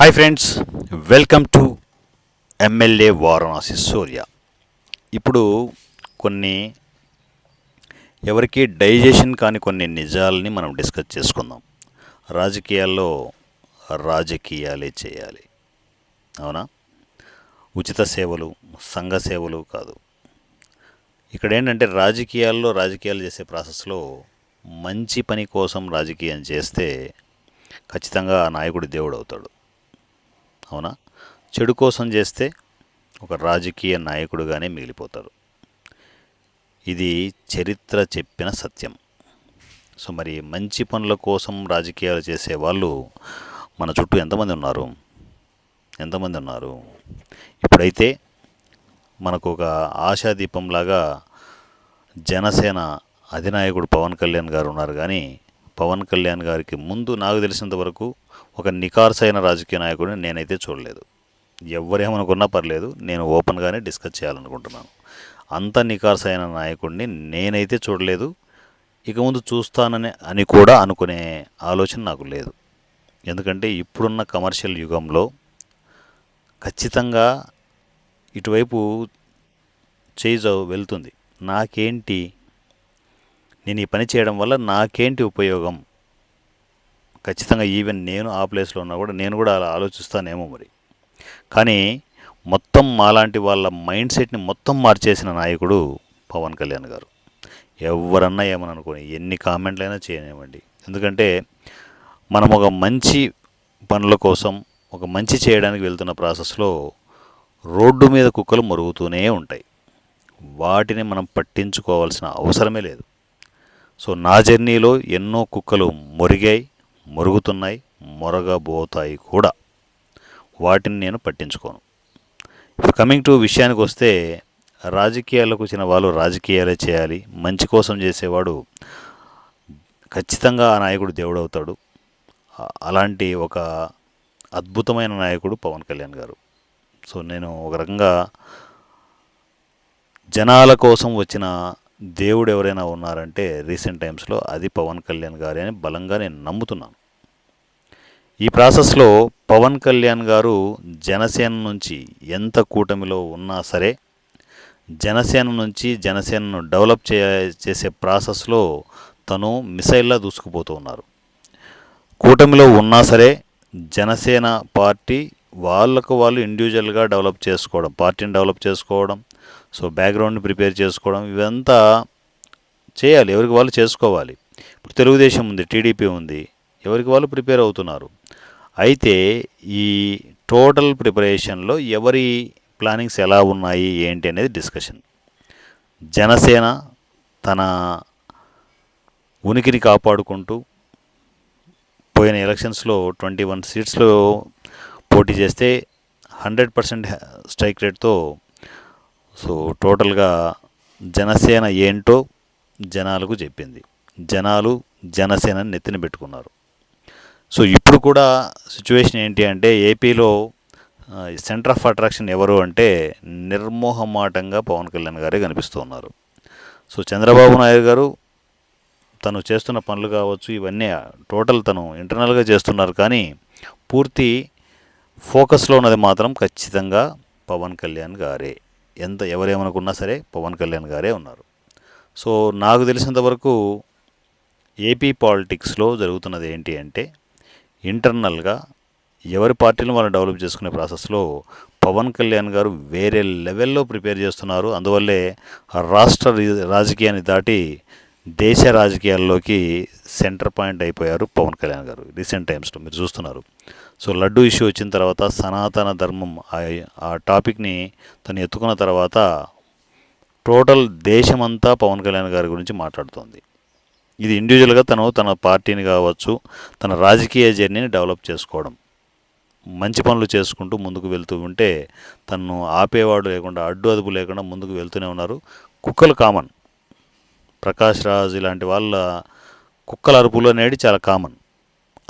Hi friends welcome to MLA Varanasi Surya ఇప్పుడు కొన్ని ఎవరికి డైజెషన్ కాని కొన్ని నిజాలని మనం డిస్కస్ చేసుకుందాం. రాజకీయాల్లో రాజకీయాలే చేయాలి. అవునా? ఉచిత సేవలు సంఘ సేవలు కాదు. ఇక్కడ ఏంటంటే రాజకీయాల్లో రాజకీయాలు చేసే ప్రాసెస్లో మంచి పని కోసం రాజకీయం చేస్తే ఖచ్చితంగా నాయకుడు దేవుడు అవుతాడు అవునా? చెడు కోసం చేస్తే ఒక రాజకీయ నాయకుడుగానే మిగిలిపోతారు. ఇది చరిత్ర చెప్పిన సత్యం. సో మరి మంచి పనుల కోసం రాజకీయాలు చేసే వాళ్ళు మన చుట్టూ ఎంతమంది ఉన్నారు? ఎంతమంది ఉన్నారు? ఇప్పుడైతే మనకు ఒక ఆశాదీపంలాగా జనసేన అధినాయకుడు పవన్ కళ్యాణ్ గారు ఉన్నారు. కానీ పవన్ కళ్యాణ్ గారికి ముందు నాకు తెలిసినంత వరకు ఒక నికార్సైన రాజకీయ నాయకుడిని నేనైతే చూడలేదు. ఎవరేమనుకున్నా పర్లేదు నేను ఓపెన్గానే డిస్కస్ చేయాలనుకుంటున్నాను. అంత నికార్సైన నాయకుడిని నేనైతే చూడలేదు. ఇక ముందు చూస్తానని అని కూడా అనుకునే ఆలోచన నాకు లేదు. ఎందుకంటే ఇప్పుడున్న కమర్షియల్ యుగంలో ఖచ్చితంగా ఇటువైపు చేయి వెళ్తుంది. నాకేంటి? నేను ఈ పని చేయడం వల్ల నాకేంటి ఉపయోగం? ఖచ్చితంగా ఈవెన్ నేను ఆ ప్లేస్లో ఉన్నా కూడా నేను కూడా అలా ఆలోచిస్తానేమో మరి. కానీ మొత్తం మాలాంటి వాళ్ళ మైండ్ సెట్ని మొత్తం మార్చేసిన నాయకుడు పవన్ కళ్యాణ్ గారు. ఎవరన్నా ఏమని అనుకోని ఎన్ని కామెంట్లైనా చేయనివ్వండి. ఎందుకంటే మనం ఒక మంచి పనుల కోసం ఒక మంచి చేయడానికి వెళ్తున్న ప్రాసెస్లో రోడ్డు మీద కుక్కలు మరుగుతూనే ఉంటాయి. వాటిని మనం పట్టించుకోవాల్సిన అవసరమే లేదు. సో నా జర్నీలో ఎన్నో కుక్కలు మొరిగాయి. మురుగుతున్నాయి మొరగబోతాయి కూడా. వాటిని నేను పట్టించుకోను. కమింగ్ టు విషయానికి వస్తే రాజకీయాలకు వచ్చిన వాళ్ళు రాజకీయాలే చేయాలి. మంచి కోసం చేసేవాడు ఖచ్చితంగా ఆ నాయకుడు దేవుడు అవుతాడు. అలాంటి ఒక అద్భుతమైన నాయకుడు పవన్ కళ్యాణ్ గారు. సో నేను ఒక రకంగా జనాల కోసం వచ్చిన దేవుడు ఎవరైనా ఉన్నారంటే రీసెంట్ టైమ్స్లో అది పవన్ కళ్యాణ్ గారే అని బలంగా నేను నమ్ముతున్నాను. ఈ ప్రాసెస్లో పవన్ కళ్యాణ్ గారు జనసేన నుంచి ఎంత కూటమిలో ఉన్నా సరే జనసేన నుంచి జనసేనను డెవలప్ చే చేసే ప్రాసెస్లో తను మిసైల్లా దూసుకుపోతూ ఉన్నారు. కూటమిలో ఉన్నా సరే జనసేన పార్టీ వాళ్ళకు వాళ్ళు ఇండివిజువల్గా డెవలప్ చేసుకోవడం పార్టీని డెవలప్ చేసుకోవడం సో బ్యాక్గ్రౌండ్ని ప్రిపేర్ చేసుకోవడం ఇవంతా చేయాలి ఎవరికి వాళ్ళు చేసుకోవాలి. ఇప్పుడు తెలుగుదేశం ఉంది టీడీపీ ఉంది ఎవరికి వాళ్ళు ప్రిపేర్ అవుతున్నారు. అయితే ఈ టోటల్ ప్రిపరేషన్లో ఎవరి ప్లానింగ్స్ ఎలా ఉన్నాయి ఏంటి అనేది డిస్కషన్. జనసేన తన ఉనికిని కాపాడుకుంటూ పోయిన ఎలక్షన్స్లో ట్వంటీ వన్ సీట్స్లో పోటీ చేస్తే హండ్రెడ్ పర్సెంట్ స్ట్రైక్ రేట్తో సో టోటల్గా జనసేన ఏంటో జనాలకు చెప్పింది. జనాలు జనసేనని నెత్తిన పెట్టుకున్నారు. సో ఇప్పుడు కూడా సిచ్యువేషన్ ఏంటి అంటే ఏపీలో సెంటర్ ఆఫ్ అట్రాక్షన్ ఎవరు అంటే నిర్మోహమాటంగా పవన్ కళ్యాణ్ గారే కనిపిస్తూ ఉన్నారు. సో చంద్రబాబు నాయుడు గారు తను చేస్తున్న పనులు కావచ్చు ఇవన్నీ టోటల్ తను ఇంటర్నల్గా చేస్తున్నారు. కానీ పూర్తి ఫోకస్లో ఉన్నది మాత్రం ఖచ్చితంగా పవన్ కళ్యాణ్ గారే. ఎంత ఎవరేమనుకున్నా సరే పవన్ కళ్యాణ్ గారే ఉన్నారు. సో నాకు తెలిసినంత వరకు ఏపీ పాలిటిక్స్లో జరుగుతున్నది ఏంటి అంటే ఇంటర్నల్గా ఎవరి పార్టీని వాళ్ళు డెవలప్ చేసుకునే ప్రాసెస్లో పవన్ కళ్యాణ్ గారు వేరే లెవెల్లో ప్రిపేర్ చేస్తున్నారు. అందువల్లే ఆ రాష్ట్ర రాజకీయాన్ని దాటి దేశ రాజకీయాల్లోకి సెంటర్ పాయింట్ అయిపోయారు పవన్ కళ్యాణ్ గారు రీసెంట్ టైమ్స్లో మీరు చూస్తున్నారు. సో లడ్డు ఇష్యూ వచ్చిన తర్వాత సనాతన ధర్మం ఆ- ఆ టాపిక్ని తను ఎత్తుకున్న తర్వాత టోటల్ దేశమంతా పవన్ కళ్యాణ్ గారి గురించి మాట్లాడుతోంది. ఇది ఇండివిజువల్గా తను తన పార్టీని కావచ్చు తన రాజకీయ జర్నీని డెవలప్ చేసుకోవడం. మంచి పనులు చేసుకుంటూ ముందుకు వెళ్తూ ఉంటే తను ఆపేవాడు లేకుండా అడ్డు అదుపు లేకుండా ముందుకు వెళ్తూనే ఉన్నారు. కుక్కలు కామన్ ప్రకాష్ రాజ్ ఇలాంటి వాళ్ళ కుక్కల అరుపులు అనేది చాలా కామన్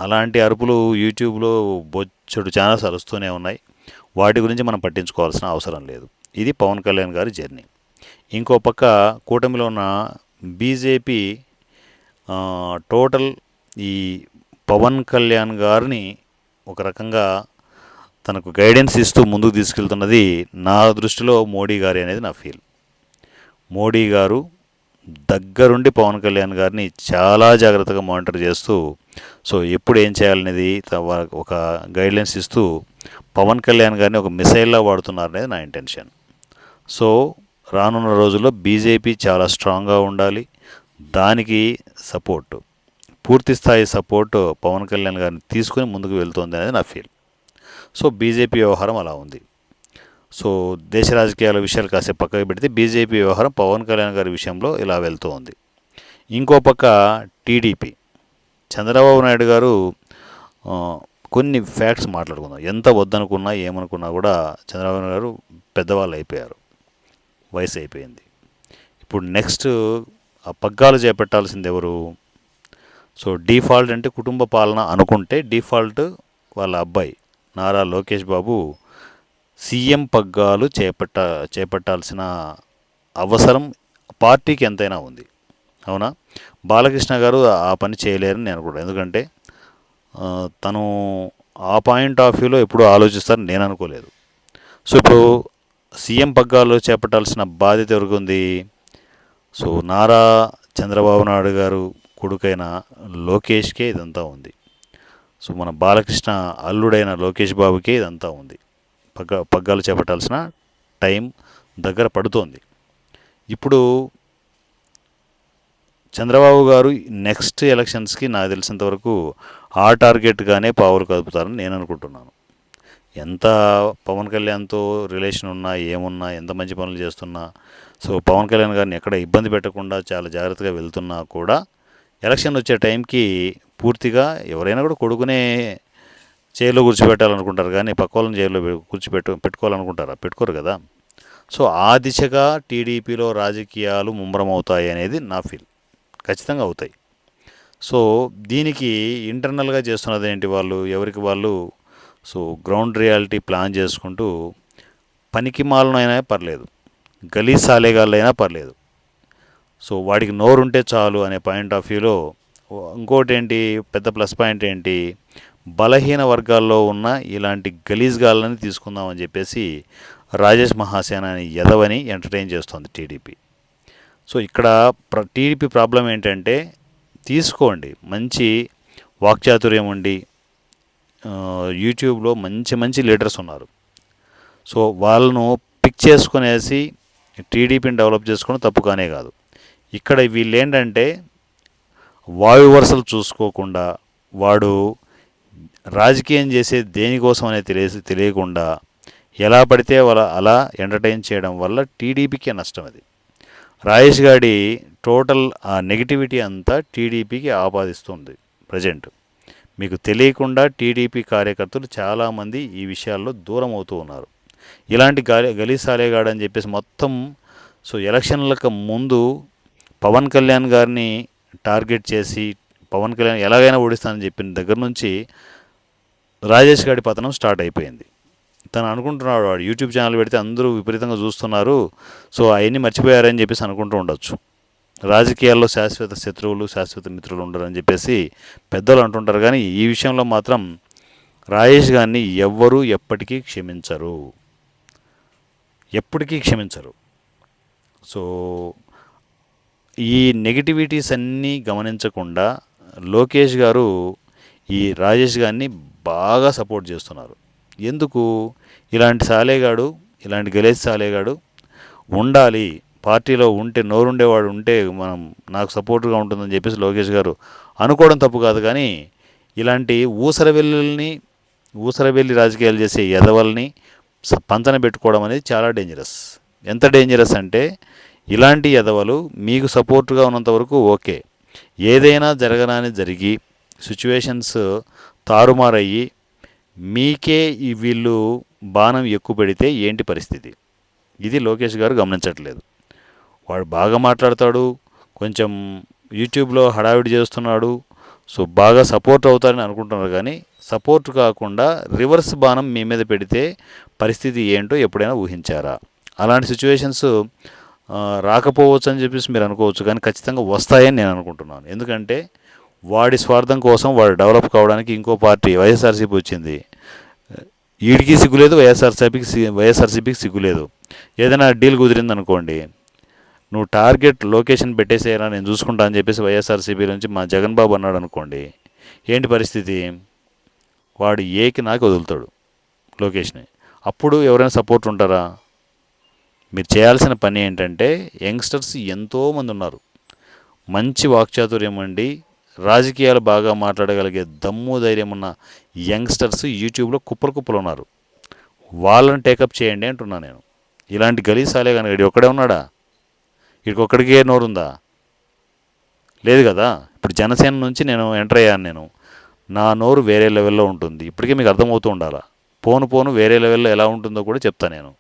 అలాంటి అరుపులు యూట్యూబ్లో బొచ్చడు ఛానల్స్ అరుస్తూనే ఉన్నాయి. వాటి గురించి మనం పట్టించుకోవాల్సిన అవసరం లేదు. ఇది పవన్ కళ్యాణ్ గారి జర్నీ. ఇంకో పక్క కూటమిలో ఉన్న బీజేపీ టోటల్ ఈ పవన్ కళ్యాణ్ గారిని ఒక రకంగా తనకు గైడెన్స్ ఇస్తూ ముందుకు తీసుకెళ్తున్నది నా దృష్టిలో మోడీ గారి అనేది నా ఫీల్. మోడీ గారు దగ్గరుండి పవన్ కళ్యాణ్ గారిని చాలా జాగ్రత్తగా మానిటర్ చేస్తూ సో ఎప్పుడు ఏం చేయాలనేది ఒక గైడ్లైన్స్ ఇస్తూ పవన్ కళ్యాణ్ గారిని ఒక మిసైల్లా వాడుతున్నారు అనేది నా ఇంటెన్షన్. సో రానున్న రోజుల్లో బీజేపీ చాలా స్ట్రాంగ్గా ఉండాలి. దానికి సపోర్టు పూర్తి స్థాయి పవన్ కళ్యాణ్ గారిని తీసుకుని ముందుకు వెళ్తుంది అనేది నా ఫీల్. సో బీజేపీ వ్యవహారం అలా ఉంది. సో దేశ రాజకీయాల విషయాలు కాసేపు పక్కకు పెడితే బీజేపీ వ్యవహారం పవన్ కళ్యాణ్ గారి విషయంలో ఇలా వెళ్తూ ఉంది. ఇంకో పక్క టీడీపీ. చంద్రబాబు నాయుడు గారు కొన్ని ఫ్యాక్ట్స్ మాట్లాడుకుందాం. ఎంత వద్దనుకున్నా ఏమనుకున్నా కూడా చంద్రబాబు నాయుడు గారు పెద్దవాళ్ళు అయిపోయారు. వయసు అయిపోయింది. ఇప్పుడు నెక్స్ట్ ఆ పగ్గాలు చేపట్టాల్సింది ఎవరు సో డిఫాల్ట్ అంటే కుటుంబ పాలన అనుకుంటే డిఫాల్ట్ వాళ్ళ అబ్బాయి నారా లోకేష్ బాబు సీఎం పగ్గాలు చేపట్ట చేపట్టాల్సిన అవసరం పార్టీకి ఎంతైనా ఉంది. అవునా? బాలకృష్ణ గారు ఆ పని చేయలేరని నేను అనుకుంటాను ఎందుకంటే తను ఆ పాయింట్ ఆఫ్ వ్యూలో ఎప్పుడు ఆలోచిస్తారని నేను అనుకోలేదు. సో ఇప్పుడు సీఎం పగ్గాలు చేపట్టాల్సిన బాధ్యత ఎవరికి ఉంది? సో నారా చంద్రబాబు నాయుడు గారు కొడుకైన లోకేష్కే ఇదంతా ఉంది. సో మన బాలకృష్ణ అల్లుడైన లోకేష్ బాబుకే ఇదంతా ఉంది. పగ్గ పగ్గాలు చేపట్టాల్సిన టైం దగ్గర పడుతోంది. ఇప్పుడు చంద్రబాబు గారు నెక్స్ట్ ఎలక్షన్స్కి నాకు తెలిసినంత వరకు ఆ టార్గెట్గానే పావులు కదుపుతారని నేను అనుకుంటున్నాను. ఎంత పవన్ కళ్యాణ్తో రిలేషన్ ఉన్నా ఏమున్నా ఎంత మంచి పనులు చేస్తున్నా సో పవన్ కళ్యాణ్ గారిని ఎక్కడ ఇబ్బంది పెట్టకుండా చాలా జాగ్రత్తగా వెళ్తున్నా కూడా ఎలక్షన్ వచ్చే టైంకి పూర్తిగా ఎవరైనా కూడా కొడుకునే జైల్లో కూర్చోబెట్టాలనుకుంటారు కానీ పక్క వాళ్ళని జైల్లో కూర్చోబెట్టు పెట్టుకోవాలనుకుంటారా? పెట్టుకోరు కదా. సో ఆ దిశగా టీడీపీలో రాజకీయాలు ముమ్మరమవుతాయి అనేది నా ఫీల్. ఖచ్చితంగా అవుతాయి. సో దీనికి ఇంటర్నల్గా చేస్తున్నది ఏంటి వాళ్ళు? ఎవరికి వాళ్ళు? సో గ్రౌండ్ రియాలిటీ ప్లాన్ చేసుకుంటూ పనికి మాలనైనా పర్లేదు. గలీ సాలేగాళ్ళైనా పర్లేదు. సో వాడికి నోరుంటే చాలు అనే పాయింట్ ఆఫ్ వ్యూలో ఇంకోటి ఏంటి పెద్ద ప్లస్ పాయింట్ ఏంటి బలహీన వర్గాల్లో ఉన్న ఇలాంటి గలీజ్గాళ్ళని తీసుకుందామని చెప్పేసి రాజేష్ మహాసేన అనే యదవని ఎంటర్టైన్ చేస్తోంది టీడీపీ. సో ఇక్కడ ప్ర టీడీపీ ప్రాబ్లం ఏంటంటే తీసుకోండి మంచి వాక్చాతుర్యం ఉండి యూట్యూబ్లో మంచి మంచి లీడర్స్ ఉన్నారు. సో వాళ్ళను పిక్ చేసుకునేసి టీడీపీని డెవలప్ చేసుకోవడం తప్పు కానే కాదు. ఇక్కడ వీళ్ళు ఏంటంటే వాయు వరుసలు చూసుకోకుండా వాడు రాజకీయం చేసే దేనికోసం అనేది తెలియ తెలియకుండా ఎలా పడితే వాళ్ళ అలా ఎంటర్టైన్ చేయడం వల్ల టీడీపీకే నష్టం అది. రాజేష్ గాడి టోటల్ ఆ నెగిటివిటీ అంతా టీడీపీకి ఆపాదిస్తుంది ప్రజెంట్. మీకు తెలియకుండా టీడీపీ కార్యకర్తలు చాలామంది ఈ విషయాల్లో దూరం అవుతూ ఉన్నారు. ఇలాంటి గాలి గలీసాలేగాడు అని చెప్పేసి మొత్తం సో ఎలక్షన్లకు ముందు పవన్ కళ్యాణ్ గారిని టార్గెట్ చేసి పవన్ కళ్యాణ్ ఎలాగైనా ఓడిస్తానని చెప్పిన దగ్గర నుంచి రాజేష్ గారి పతనం స్టార్ట్ అయిపోయింది. తను అనుకుంటున్నాడు వాడు యూట్యూబ్ ఛానల్ పెడితే అందరూ విపరీతంగా చూస్తున్నారు సో అవన్నీ మర్చిపోయారని చెప్పేసి అనుకుంటూ ఉండొచ్చు. రాజకీయాల్లో శాశ్వత శత్రువులు శాశ్వత మిత్రులు ఉండరని చెప్పేసి పెద్దలు అంటుంటారు కానీ ఈ విషయంలో మాత్రం రాజేష్ గారిని ఎవ్వరూ ఎప్పటికీ క్షమించరు. ఎప్పటికీ క్షమించరు. సో ఈ నెగిటివిటీస్ అన్నీ గమనించకుండా లోకేష్ గారు ఈ రాజేష్ గారిని బాగా సపోర్ట్ చేస్తున్నారు. ఎందుకు? ఇలాంటి సాలేగాడు ఇలాంటి గలేష్ సాలేగాడు ఉండాలి. పార్టీలో ఉంటే నోరుండేవాడు ఉంటే మనం నాకు సపోర్ట్గా ఉంటుందని చెప్పేసి లోకేష్ గారు అనుకోవడం తప్పు కాదు కానీ ఇలాంటి ఊసరవెల్లుల్ని ఊసరవెల్లి రాజకీయాలు చేసే ఎదవల్ని పంచన పెట్టుకోవడం అనేది చాలా డేంజరస్ ఎంత డేంజరస్ అంటే ఇలాంటి ఎదవలు మీకు సపోర్ట్గా ఉన్నంత వరకు ఓకే. ఏదైనా జరగనాని జరిగి సిచ్యువేషన్స్ తారుమారయ్యి మీకే ఈ వీళ్ళు బాణం ఎక్కువ పెడితే ఏంటి పరిస్థితి? ఇది లోకేష్ గారు గమనించట్లేదు. వాడు బాగా మాట్లాడతాడు కొంచెం యూట్యూబ్లో హడావిడి చేస్తున్నాడు సో బాగా సపోర్ట్ అవుతారని అనుకుంటున్నారు కానీ సపోర్ట్ కాకుండా రివర్స్ బాణం మీ మీద పెడితే పరిస్థితి ఏంటో ఎప్పుడైనా ఊహించారా? అలాంటి సిచ్యువేషన్స్ రాకపోవచ్చు అని చెప్పేసి మీరు అనుకోవచ్చు కానీ ఖచ్చితంగా వస్తాయని నేను అనుకుంటున్నాను. ఎందుకంటే వాడి స్వార్థం కోసం వాడు డెవలప్ కావడానికి ఇంకో పార్టీ వైఎస్ఆర్సీపీ వచ్చింది. వీడికి సిగ్గులేదు వైఎస్ఆర్సీపీకి సి- వైఎస్ఆర్సీపీకి సిగ్గులేదు. ఏదైనా డీల్ కుదిరింది అనుకోండి నువ్వు టార్గెట్ లొకేషన్ పెట్టేసేయాలని నేను చూసుకుంటా అని చెప్పేసి వైఎస్ఆర్సీపీ నుంచి మా జగన్ బాబు అన్నాడు అనుకోండి ఏంటి పరిస్థితి? వాడు ఏకి నాకు వదులుతాడు. లోకేష్ని. అప్పుడు ఎవరైనా సపోర్ట్ ఉంటారా? మీరు చేయాల్సిన పని ఏంటంటే యంగ్స్టర్స్ ఎంతోమంది ఉన్నారు. మంచి వాక్చాతుర్యం అండి. రాజకీయాలు బాగా మాట్లాడగలిగే దమ్ము ధైర్యం ఉన్న యంగ్స్టర్స్ యూట్యూబ్లో కుప్పలు కుప్పలు ఉన్నారు. వాళ్ళని టేకప్ చేయండి అంటున్నా నేను. ఇలాంటి గలీసాలే కనుక ఇడు ఒక్కడే ఉన్నాడా? ఇక్కడికి ఒక్కడికే నోరుందా? లేదు కదా? ఇప్పుడు జనసేన నుంచి నేను ఎంటర్ అయ్యాను నేను. నా నోరు వేరే లెవెల్లో ఉంటుంది. ఇప్పటికే మీకు అర్థమవుతూ ఉండాలా? పోను పోను వేరే లెవెల్లో ఎలా ఉంటుందో కూడా చెప్తా నేను.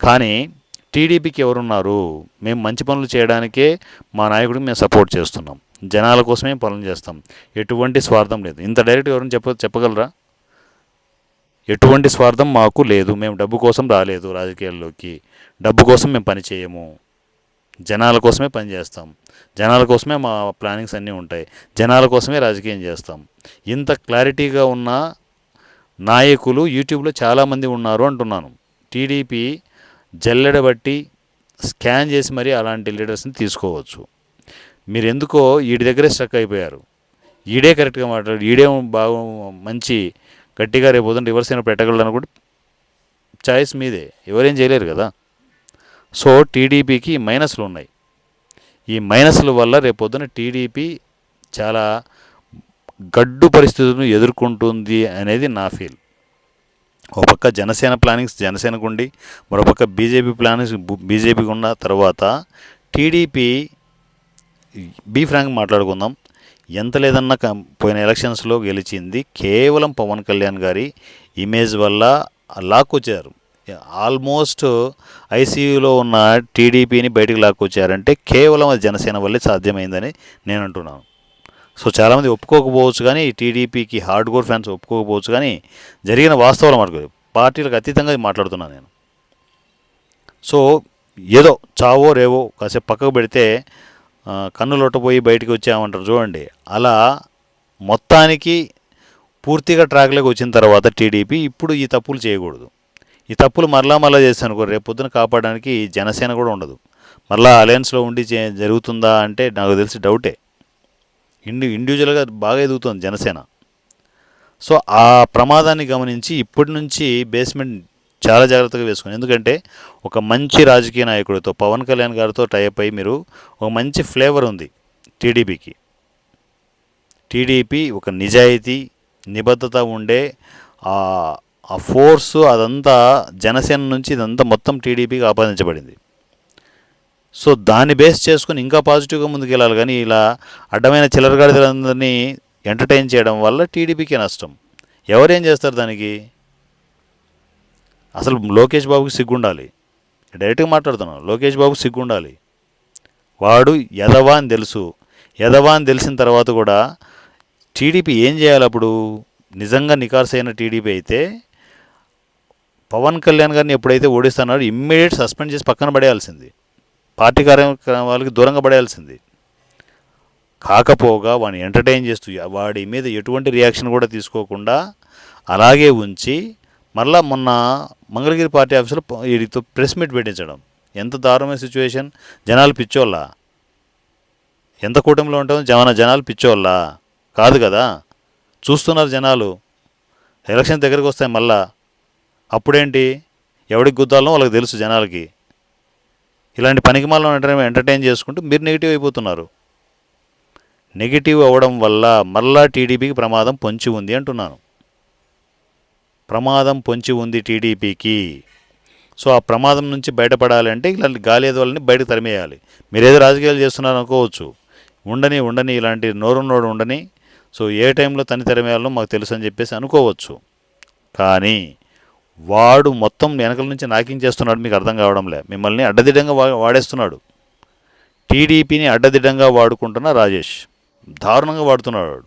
కానీ టీడీపీకి ఎవరున్నారు? మేము మంచి పనులు చేయడానికే మా నాయకుడికి మేము సపోర్ట్ చేస్తున్నాం. జనాల కోసమే పనులు చేస్తాం. ఎటువంటి స్వార్థం లేదు. ఇంత డైరెక్ట్ ఎవరైనా చెప్ప చెప్పగలరా? ఎటువంటి స్వార్థం మాకు లేదు. మేము డబ్బు కోసం రాలేదు రాజకీయాల్లోకి. డబ్బు కోసం మేము పని చేయము. జనాల కోసమే పని చేస్తాం. జనాల కోసమే మా ప్లానింగ్స్ అన్నీ ఉంటాయి. జనాల కోసమే రాజకీయం చేస్తాం. ఇంత క్లారిటీగా ఉన్న నాయకులు యూట్యూబ్లో చాలామంది ఉన్నారు అంటున్నాను. టీడీపీ జల్లెడబట్టి స్కాన్ చేసి మరీ అలాంటి లీడర్స్ని తీసుకోవచ్చు. మీరు ఎందుకో వీడి దగ్గరే స్ట్రక్ అయిపోయారు. ఈడే కరెక్ట్గా మాట్లాడు ఈడే బాగా మంచి గట్టిగా రేపు పొద్దున్న రివర్స్ అయిన పెట్టగలడు కూడా చాయిస్ మీదే. ఎవరేం చేయలేరు కదా. సో టీడీపీకి మైనస్లు ఉన్నాయి ఈ మైనస్ల వల్ల రేపొద్దున టీడీపీ చాలా గడ్డు పరిస్థితులను ఎదుర్కొంటుంది అనేది నా ఫీల్. ఒక పక్క జనసేన ప్లానింగ్స్ జనసేనకు ఉండి మరోపక్క బీజేపీ ప్లానింగ్స్ బీజేపీకి ఉన్న తర్వాత టీడీపీ బీ ఫ్రాంక్ మాట్లాడుకుందాం. ఎంత లేదన్నా పోయిన ఎలక్షన్స్లో గెలిచింది కేవలం పవన్ కళ్యాణ్ గారి ఇమేజ్ వల్ల లాక్కొచ్చారు. ఆల్మోస్ట్ ఐసీయూలో ఉన్న టీడీపీని బయటకు లాక్కొచ్చారంటే కేవలం అది జనసేన వల్లే సాధ్యమైందని నేను అంటున్నాను సో చాలామంది ఒప్పుకోకపోవచ్చు కానీ టీడీపీకి హార్డ్ కోర్ ఫ్యాన్స్ ఒప్పుకోకపోవచ్చు కానీ జరిగిన వాస్తవాలు మాట్లాడు పార్టీలకు అతీతంగా మాట్లాడుతున్నాను నేను. సో ఏదో చావో రేవో కాసేపు పక్కకు పెడితే కన్ను లొట్టపోయి బయటికి వచ్చామంటారు చూడండి. అలా మొత్తానికి పూర్తిగా ట్రాక్లోకి వచ్చిన తర్వాత టీడీపీ ఇప్పుడు ఈ తప్పులు చేయకూడదు. ఈ తప్పులు మరలా మరలా చేశాను రేపు పొద్దున కాపాడడానికి జనసేన కూడా ఉండదు. మరలా అలయన్స్లో ఉండి చే- జరుగుతుందా అంటే నాకు తెలిసి డౌటే. ఇండి ఇండివిజువల్గా బాగా ఎదుగుతుంది జనసేన. సో ఆ ప్రమాదాన్ని గమనించి ఇప్పటి నుంచి బేస్మెంట్ చాలా జాగ్రత్తగా వేసుకుని ఎందుకంటే ఒక మంచి రాజకీయ నాయకుడితో పవన్ కళ్యాణ్ గారితో టైప్ అయ్యి మీరు ఒక మంచి ఫ్లేవర్ ఉంది టీడీపీకి. టీడీపీ ఒక నిజాయితీ నిబద్ధత ఉండే ఆ ఫోర్సు ఫోర్స్ అదంతా జనసేన నుంచి ఇదంతా మొత్తం టీడీపీకి ఆపాదించబడింది. సో దాన్ని బేస్ చేసుకుని ఇంకా పాజిటివ్గా ముందుకెళ్ళాలి కానీ ఇలా అడ్డమైన చిల్లరగాడిదలందరినీ ఎంటర్టైన్ చేయడం వల్ల టీడీపీకి నష్టం. ఎవరేం చేస్తారు దానికి? అసలు లోకేష్ బాబుకి సిగ్గుండాలి. డైరెక్ట్గా మాట్లాడుతున్నాను లోకేష్ బాబుకి సిగ్గుండాలి. వాడు ఎదవా అని తెలుసు. ఎదవా అని తెలిసిన తర్వాత కూడా టీడీపీ ఏం చేయాలి అప్పుడు? నిజంగా నికార్సైన టీడీపీ అయితే పవన్ కళ్యాణ్ గారిని ఎప్పుడైతే ఓడిస్తున్నారో ఇమ్మీడియట్ సస్పెండ్ చేసి పక్కన పడేయాల్సింది. పార్టీ కార్యక్రమాలకి దూరంగా పడేయాల్సింది. కాకపోగా వాడిని ఎంటర్టైన్ చేస్తూ వాడి మీద ఎటువంటి రియాక్షన్ కూడా తీసుకోకుండా అలాగే ఉంచి మరలా మొన్న మంగళగిరి పార్టీ ఆఫీసులో వీడితో ప్రెస్ మీట్ పెట్టించడం. ఎంత దారుణమైన సిచ్యువేషన్. జనాలు పిచ్చోళ్ళ. ఎంత కూటమిలో ఉంటామో జన జనాలు పిచ్చోళ్ళ. కాదు కదా. చూస్తున్నారు జనాలు. ఎలక్షన్ దగ్గరికి వస్తాయి మళ్ళా అప్పుడేంటి? ఎవడికి గుద్దాలనో వాళ్ళకి తెలుసు జనాలకి. ఇలాంటి పనికిమాలను ఎంటర్టైన్ ఎంటర్టైన్ చేసుకుంటూ మీరు నెగిటివ్ అయిపోతున్నారు. నెగిటివ్ అవ్వడం వల్ల మళ్ళా టీడీపీకి ప్రమాదం పొంచి ఉంది అంటున్నాను. ప్రమాదం పొంచి ఉంది టీడీపీకి. సో ఆ ప్రమాదం నుంచి బయటపడాలి అంటే ఇలాంటి గాలి వాళ్ళని బయటకు తరిమేయాలి. మీరు ఏదో రాజకీయాలు చేస్తున్నారు అనుకోవచ్చు. ఉండని ఉండని ఇలాంటి నోరున్నోడు ఉండని. సో ఏ టైంలో తని తరిమేయాలో మాకు తెలుసు అని చెప్పేసి అనుకోవచ్చు. కానీ వాడు మొత్తం వెనకల నుంచి నాకింగ్ చేస్తున్నాడు మీకు అర్థం కావడంలే. మిమ్మల్ని అడ్డదిడ్డంగా వాడేస్తున్నాడు. టీడీపీని అడ్డదిడ్డంగా వాడుకుంటున్న రాజేష్. దారుణంగా వాడుతున్నాడు వాడు.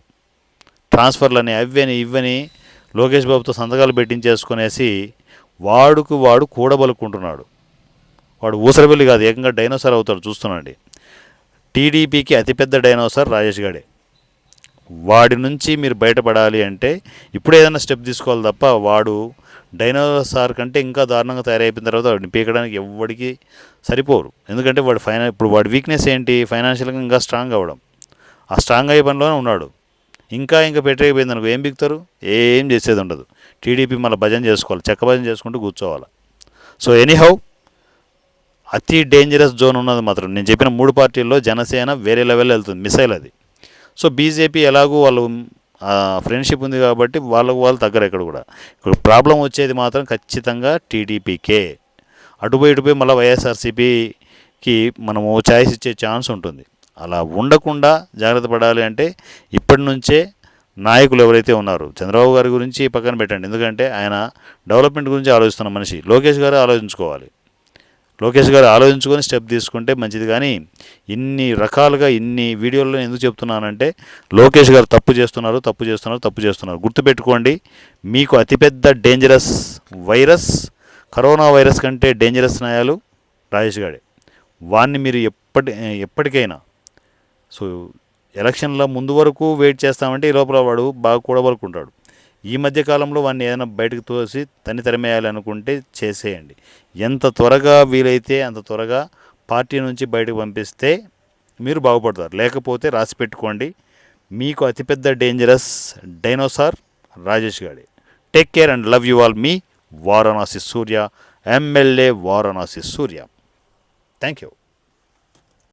ట్రాన్స్ఫర్లని అవ్వని ఇవ్వని లోకేష్ బాబుతో సంతకాలు పెట్టించేసుకునేసి వాడుకు వాడు కూడబలుకుంటున్నాడు వాడు ఊసరబెల్లి కాదు ఏకంగా డైనోసార్ అవుతాడు చూస్తున్నాండి. టీడీపీకి అతిపెద్ద డైనోసార్ రాజేష్ గాడే. వాడి నుంచి మీరు బయటపడాలి అంటే ఇప్పుడు ఏదైనా స్టెప్ తీసుకోవాలి తప్ప వాడు డైనోసార్ కంటే ఇంకా దారుణంగా తయారైపోయిన తర్వాత వాడిని పీకడానికి ఎవ్వడికి సరిపోరు. ఎందుకంటే వాడు ఫైనా ఇప్పుడు వాడి వీక్నెస్ ఏంటి? ఫైనాన్షియల్గా ఇంకా స్ట్రాంగ్ అవ్వడం. ఆ స్ట్రాంగ్ అయ్యే పనిలోనే ఉన్నాడు. ఇంకా ఇంకా పెట్టేయపోయింది అనుకో ఏం బిక్తారు ఏం చేసేది ఉండదు. టీడీపీ మళ్ళీ భజన చేసుకోవాలి. చెక్క భజన చేసుకుంటూ కూర్చోవాలి. సో ఎనీహౌ అతి డేంజరస్ జోన్ ఉన్నది మాత్రం. నేను చెప్పిన మూడు పార్టీల్లో జనసేన వేరే లెవెల్ వెళ్తుంది. మిసైల్ అది. సో బీజేపీ ఎలాగూ వాళ్ళు ఫ్రెండ్షిప్ ఉంది కాబట్టి వాళ్ళకు వాళ్ళు తగ్గరు ఎక్కడ కూడా. ఇప్పుడు ప్రాబ్లం వచ్చేది మాత్రం ఖచ్చితంగా టీడీపీకే. అటుపోయి ఇటుపోయి మళ్ళీ వైఎస్ఆర్సీపీకి మనము ఛాయిస్ ఇచ్చే ఛాన్స్ ఉంటుంది. అలా ఉండకుండా జాగ్రత్త పడాలి అంటే ఇప్పటి నుంచే నాయకులు ఎవరైతే ఉన్నారు చంద్రబాబు గారి గురించి పక్కన పెట్టండి. ఎందుకంటే ఆయన డెవలప్మెంట్ గురించి ఆలోచిస్తున్న మనిషి. లోకేష్ గారు ఆలోచించుకోవాలి. లోకేష్ గారు ఆలోచించుకొని స్టెప్ తీసుకుంటే మంచిది. కానీ ఇన్ని రకాలుగా ఇన్ని వీడియోల్లో ఎందుకు చెప్తున్నానంటే లోకేష్ గారు తప్పు చేస్తున్నారు తప్పు చేస్తున్నారు తప్పు చేస్తున్నారు. గుర్తుపెట్టుకోండి మీకు అతిపెద్ద డేంజరస్ వైరస్ కరోనా వైరస్ కంటే డేంజరస్ నాయాలు రాజేష్ గారే వాన్ని మీరు ఎప్పటి ఎప్పటికైనా. సో ఎలక్షన్ల ముందు వరకు వెయిట్ చేస్తామంటే ఈ లోపల వాడు బాగా కూడబలుకుంటాడు ఈ మధ్యకాలంలో వాడిని ఏదైనా బయటకు తోసి తని తరిమేయాలి అనుకుంటే చేసేయండి. ఎంత త్వరగా వీలైతే అంత త్వరగా పార్టీ నుంచి బయటకు పంపిస్తే మీరు బాగుపడతారు. లేకపోతే రాసి పెట్టుకోండి. మీకు అతిపెద్ద డేంజరస్ డైనోసార్ రాజేష్ గాడి. Take care and love you all me Varanasi Surya MLA Varanasi Surya. Thank you